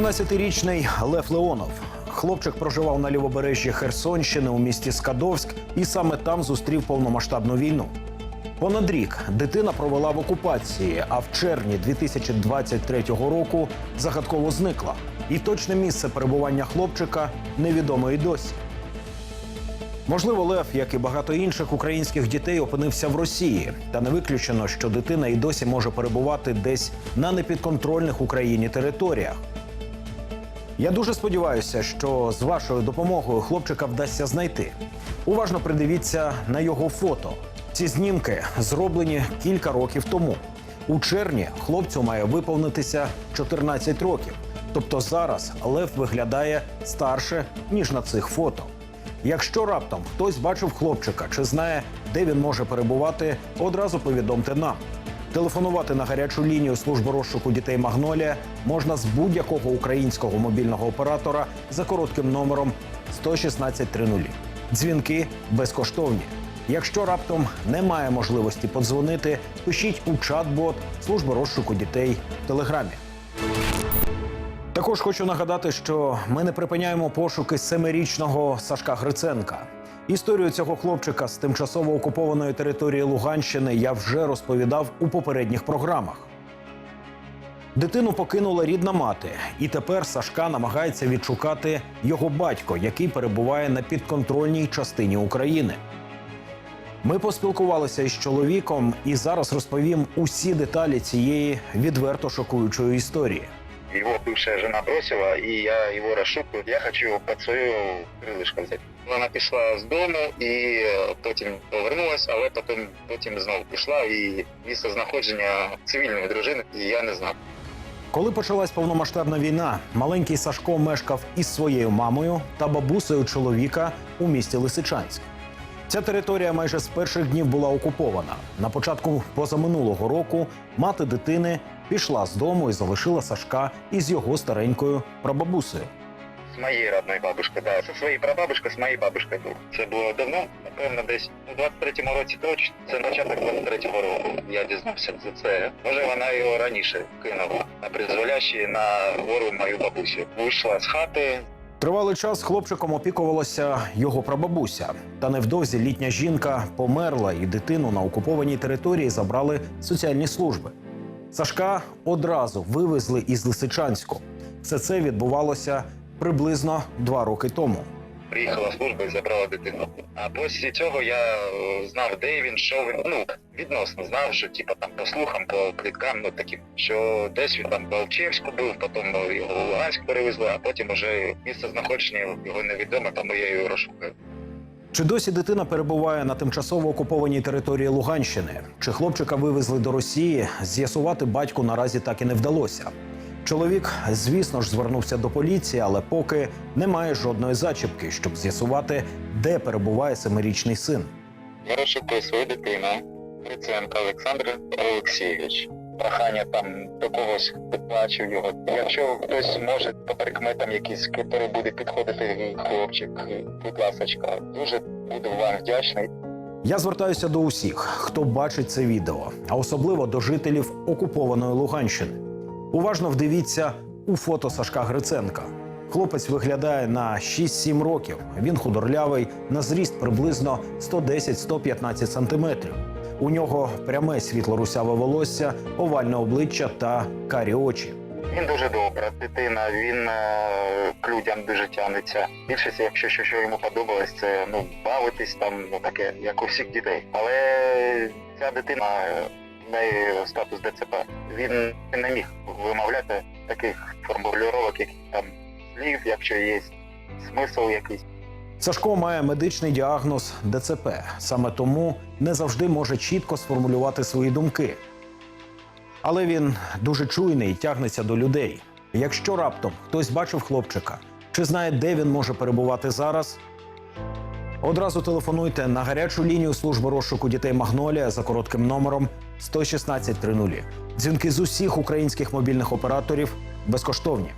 13-річний Лев Леонов. Хлопчик проживав на лівобережжі Херсонщини у місті Скадовськ і саме там зустрів повномасштабну війну. Понад рік дитина провела в окупації, а в червні 2023 року загадково зникла. І точне місце перебування хлопчика невідомо й досі. Можливо, Лев, як і багато інших українських дітей, опинився в Росії, та не виключено, що дитина і досі може перебувати десь на непідконтрольних Україні територіях. Я дуже сподіваюся, що з вашою допомогою хлопчика вдасться знайти. Уважно придивіться на його фото. Ці знімки зроблені кілька років тому. У червні хлопцю має виповнитися 14 років. Тобто зараз Лев виглядає старше ніж на цих фото. Якщо раптом хтось бачив хлопчика чи знає, де він може перебувати, одразу повідомте нам. Телефонувати на гарячу лінію служби розшуку дітей Магнолія можна з будь-якого українського мобільного оператора за коротким номером 11630. Дзвінки безкоштовні. Якщо раптом немає можливості подзвонити, пишіть у чат-бот служби розшуку дітей в телеграмі. Також хочу нагадати, що ми не припиняємо пошуки семирічного Сашка Гриценка. Історію цього хлопчика з тимчасово окупованої території Луганщини я вже розповідав у попередніх програмах. Дитину покинула рідна мати, і тепер Сашка намагається відшукати його батько, який перебуває на підконтрольній частині України. Ми поспілкувалися із чоловіком і зараз розповім усі деталі цієї відверто шокуючої історії. Его бывшая жена бросила, и я его расшукаю. Я хочу под свое крилишко взяти. Вона пішла з дому і потім повернулась, але потім, потім знову пішла і місце знаходження цивільної дружини і я не знав. Коли почалась повномасштабна війна, маленький Сашко мешкав із своєю мамою та бабусею чоловіка у місті Лисичанськ. Ця територія майже з перших днів була окупована. На початку позаминулого року мати дитини пішла з дому і залишила Сашка із його старенькою прабабусею. З моєї родної бабушки, да. Це своєї прабабушки, з моєю бабушкою був. Це було давно, напевно, десь у 23-му році точно. Це початок 23-го року. Я дізнався за це. Може, вона його раніше кинула на призволяще на гору мою бабусю. Вийшла з хати, Тривалий час хлопчиком опікувалася його прабабуся. Та невдовзі літня жінка померла, і дитину на окупованій території забрали соціальні служби. Сашка одразу вивезли із Лисичанську. Все це відбувалося приблизно два роки тому. Приїхала служба і забрала дитину. А після цього я е, знав, де він, що він. Ну відносно знав, що типа там по слухам, по пліткам, ну таким, що десь він там в Алчевську був, потім його в Луганськ перевезли, а потім уже місце знаходження його невідоме, тому я його розшукаю. Чи досі дитина перебуває на тимчасово окупованій території Луганщини? Чи хлопчика вивезли до Росії? З'ясувати батьку наразі так і не вдалося. Чоловік, звісно ж, звернувся до поліції, але поки немає жодної зачіпки, щоб з'ясувати, де перебуває семирічний син. Я розшукую свою дитину, Гриценко Олександр Олексійович. Прохання там до когось підплачу його. Якщо хтось може по прикметам якийсь, який буде підходити хлопчик, будь ласочка, дуже буду вам вдячний. Я звертаюся до усіх, хто бачить це відео, а особливо до жителів окупованої Луганщини. Уважно вдивіться у фото Сашка Гриценка. Хлопець виглядає на 6-7 років. Він худорлявий, на зріст приблизно 110-115 сантиметрів. У нього пряме світло-русяве волосся, овальне обличчя та карі очі. Він дуже добра дитина, він е, к людям дуже тягнеться. Більшість, якщо що, що йому подобалось, це ну бавитись там, ну таке, як у всіх дітей. Але ця дитина е, в неї статус ДЦП. Він не міг вимовляти таких формулювання, як там слів, якщо є смисл якийсь. Сашко має медичний діагноз ДЦП. Саме тому не завжди може чітко сформулювати свої думки. Але він дуже чуйний і тягнеться до людей. Якщо раптом хтось бачив хлопчика чи знає, де він може перебувати зараз, одразу телефонуйте на гарячу лінію служби розшуку дітей Магнолія за коротким номером 11630. Дзвінки з усіх українських мобільних операторів безкоштовні.